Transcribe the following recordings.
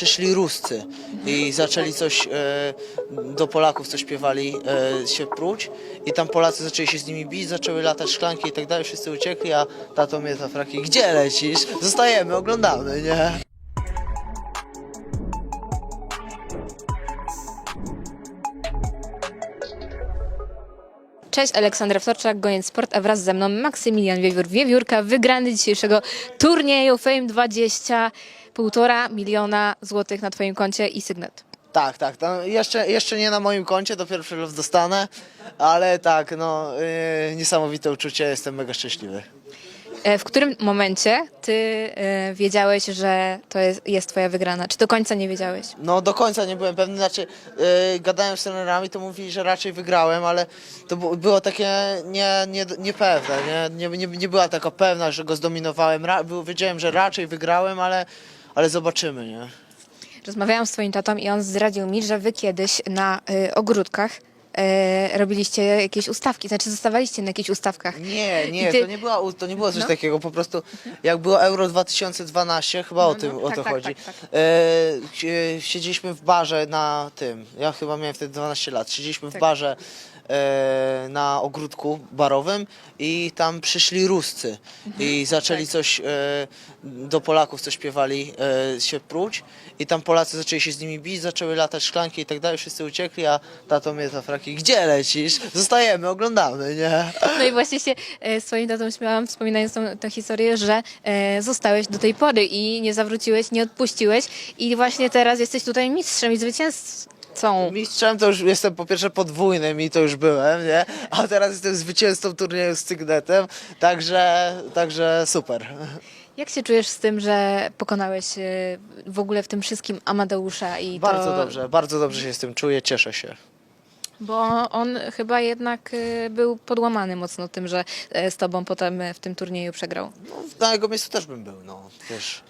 przyszli Ruscy i zaczęli coś e, do Polaków, co śpiewali, e, się pruć i tam Polacy zaczęli się z nimi bić, zaczęły latać szklanki i tak dalej, wszyscy uciekli, a tato mnie fraki, gdzie lecisz? Zostajemy, oglądamy, nie? Cześć, Aleksandra Wtorczak, Goniec Sport, a wraz ze mną Maksymilian Wiewiór Wiewiórka, wygrany dzisiejszego turnieju Fame 20, półtora miliona złotych na twoim koncie i sygnet. Tak, tak, tam jeszcze, jeszcze nie na moim koncie, dopiero przelew dostanę, ale tak, no yy, niesamowite uczucie, jestem mega szczęśliwy. E, W którym momencie ty e, wiedziałeś, że to jest, jest twoja wygrana? Czy do końca nie wiedziałeś? No do końca nie byłem pewny, znaczy yy, gadałem z trenerami, to mówili, że raczej wygrałem, ale to bu- było takie nie, nie, niepewne, nie, nie, nie, nie była taka pewna, że go zdominowałem, Ra- wiedziałem, że raczej wygrałem, ale, ale zobaczymy, nie? Rozmawiałam z twoim tatą i on zdradził mi, że wy kiedyś na y, ogródkach y, robiliście jakieś ustawki, znaczy zostawaliście na jakichś ustawkach. Nie, nie, ty- to nie, była, u- to nie było coś No. takiego, po prostu jak było Euro 2012, chyba o no, tym o tak, to tak, chodzi. tak, tak. E, si- siedzieliśmy w barze na tym, ja chyba miałem wtedy 12 lat, siedzieliśmy w Tak. barze e, na ogródku barowym i tam przyszli Ruscy Mhm. i zaczęli Tak. coś e, do Polaków, co śpiewali, e, się pruć i tam Polacy zaczęli się z nimi bić, zaczęły latać szklanki i tak dalej, wszyscy uciekli, a tato mnie gdzie lecisz? Zostajemy, oglądamy, nie? No i właśnie się e, swoim tatą śmiałam, wspominając tą, tę historię, że e, zostałeś do tej pory i nie zawróciłeś, nie odpuściłeś i właśnie teraz jesteś tutaj mistrzem i zwycięzcą. Mistrzem to już jestem po pierwsze podwójnym i to już byłem, nie? A teraz jestem zwycięzcą turnieju z Cygnetem, także, także super. Jak się czujesz z tym, że pokonałeś e, w ogóle w tym wszystkim Amadeusza i Bardzo to... dobrze, bardzo dobrze się z tym czuję, cieszę się. Bo on chyba jednak e, był podłamany mocno tym, że e, z tobą potem e, w tym turnieju przegrał. No, na jego miejscu też bym był, no, wiesz.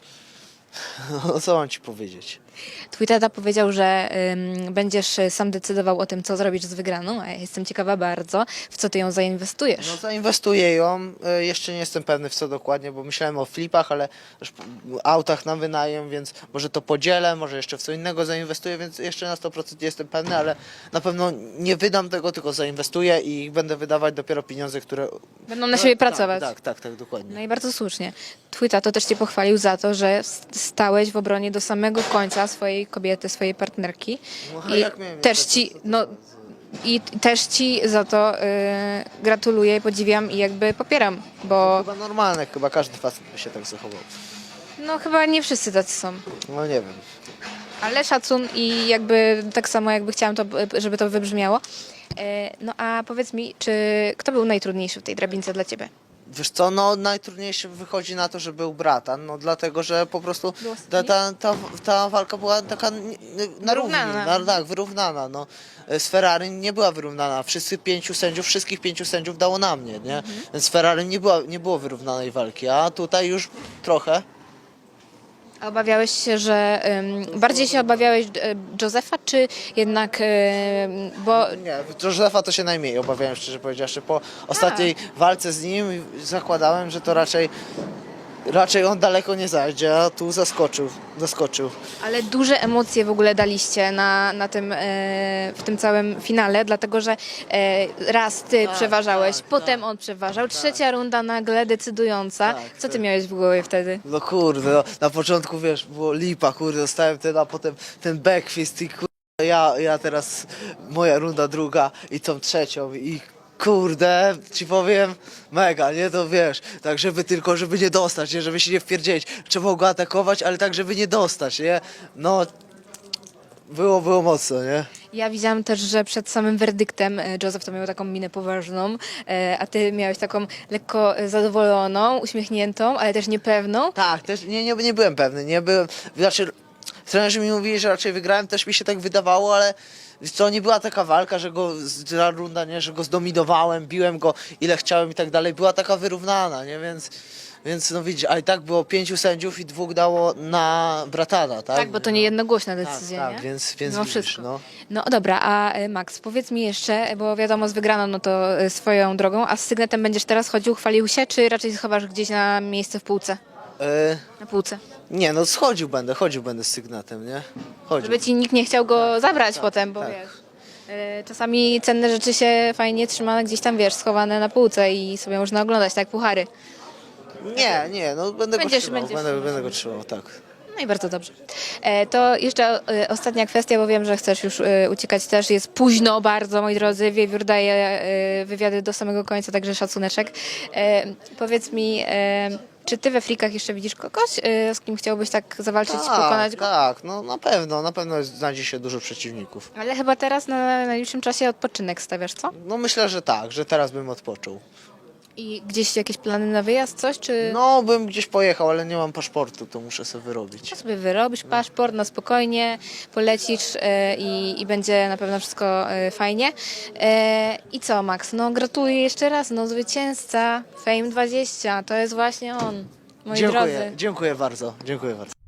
No, co mam ci powiedzieć? Twój tata powiedział, że ym, będziesz e, sam decydował o tym, co zrobisz z wygraną, a ja jestem ciekawa bardzo, w co ty ją zainwestujesz. No zainwestuję ją, e, jeszcze nie jestem pewny w co dokładnie, bo myślałem o flipach, ale też autach na wynajem, więc może to podzielę, może jeszcze w co innego zainwestuję, więc jeszcze na 100% nie jestem pewny, ale na pewno nie wydam tego, tylko zainwestuję i będę wydawać dopiero pieniądze, które... Będą na siebie pracować. Tak, tak, tak, dokładnie. No i bardzo słusznie. Twój tato też cię pochwalił za to, że s- stałeś w obronie do samego końca swojej kobiety, swojej partnerki. No, I jak miałem też ci, no i też ci za to y, gratuluję, podziwiam i jakby popieram, bo Chyba normalne, chyba każdy facet by się tak zachował. no chyba nie wszyscy tacy są. No nie wiem. Ale szacun i jakby tak samo jakby chciałam to, żeby to wybrzmiało. E, No a powiedz mi, czy kto był najtrudniejszy w tej drabince dla ciebie? Wiesz co, no najtrudniejsze wychodzi na to, że był bratan, no dlatego, że po prostu ta, ta, ta, ta walka była taka na równi, Wyrównana. na, tak, wyrównana, no. Z Ferrari nie była wyrównana, wszyscy pięciu sędziów, wszystkich pięciu sędziów dało na mnie, nie? Więc z Ferrari nie, była, nie było wyrównanej walki, a tutaj już trochę. A Obawiałeś się, że ym, bardziej się obawiałeś e, Józefa, czy jednak, ym, bo Nie, Józefa to się najmniej obawiałem, szczerze powiedziawszy. Po ostatniej walce z nim zakładałem, że to raczej, raczej on daleko nie zajdzie, a tu zaskoczył, zaskoczył. ale duże emocje w ogóle daliście na, na tym, e, w tym całym finale, dlatego że e, raz ty Tak, przeważałeś, tak, potem tak. on przeważał, trzecia runda nagle decydująca. Tak, Co ty tak. miałeś w głowie wtedy? No kurde, no, na początku wiesz, było lipa, kurde, dostałem ten, a potem ten backfist i kurde, ja, ja teraz, moja runda druga i tą trzecią i kurde, ci powiem, mega, nie, to wiesz, tak żeby tylko, żeby nie dostać, nie, żeby się nie wpierdzieć, trzeba go atakować, ale tak, żeby nie dostać, nie, no, było, było mocno, nie. Ja widziałam też, że przed samym werdyktem e, Joseph to miał taką minę poważną, e, a ty miałeś taką lekko e, zadowoloną, uśmiechniętą, ale też niepewną. Tak, też nie, nie, nie byłem pewny, nie byłem, znaczy trenerzy mi mówili, że raczej wygrałem, też mi się tak wydawało, ale co, nie była taka walka, że go, ta runda, nie, że go zdominowałem, biłem go ile chciałem i tak dalej, była taka wyrównana, nie, więc, więc no widzisz, a i tak było pięciu sędziów i dwóch dało na bratana, tak? Tak, bo to nie jednogłośna tak, decyzja, tak, nie? więc, więc No widzisz, wszystko. no. No dobra, a e, Max, powiedz mi jeszcze, bo wiadomo, z wygraną no to e, swoją drogą, a z sygnetem będziesz teraz chodził, chwalił się, czy raczej schowasz gdzieś na miejsce w półce? E, na półce? nie, no schodził będę, chodził będę z sygnatem, nie? Chodził. Żeby ci nikt nie chciał go zabrać potem, bo tak. wiesz. e, Czasami cenne rzeczy się fajnie trzyma gdzieś tam, wiesz, schowane na półce i sobie można oglądać, tak puchary. Nie, nie, no będę Będziesz- go trzymał, będziesz będę, będę go trzymał, tak. No i bardzo dobrze. E, To jeszcze e, ostatnia kwestia, bo wiem, że chcesz już e, uciekać też. Jest późno bardzo, moi drodzy. Wiewiór daje wywiady do samego końca, także szacuneczek. Powiedz mi, czy ty we frikach jeszcze widzisz kogoś, z kim chciałbyś tak zawalczyć, pokonać Tak, go? tak, no na pewno, na pewno znajdzie się dużo przeciwników. Ale chyba teraz na najbliższym czasie odpoczynek stawiasz, co? No myślę, że tak, że teraz bym odpoczął. I gdzieś jakieś plany na wyjazd, coś, czy No bym gdzieś pojechał, ale nie mam paszportu, to muszę sobie wyrobić. sobie wyrobisz paszport na spokojnie, polecisz e, i, i będzie na pewno wszystko e, fajnie. E, I co, Max? No gratuluję jeszcze raz, no zwycięzca Fame 20, to jest właśnie on, moi dziękuję, drodzy. dziękuję bardzo, dziękuję bardzo.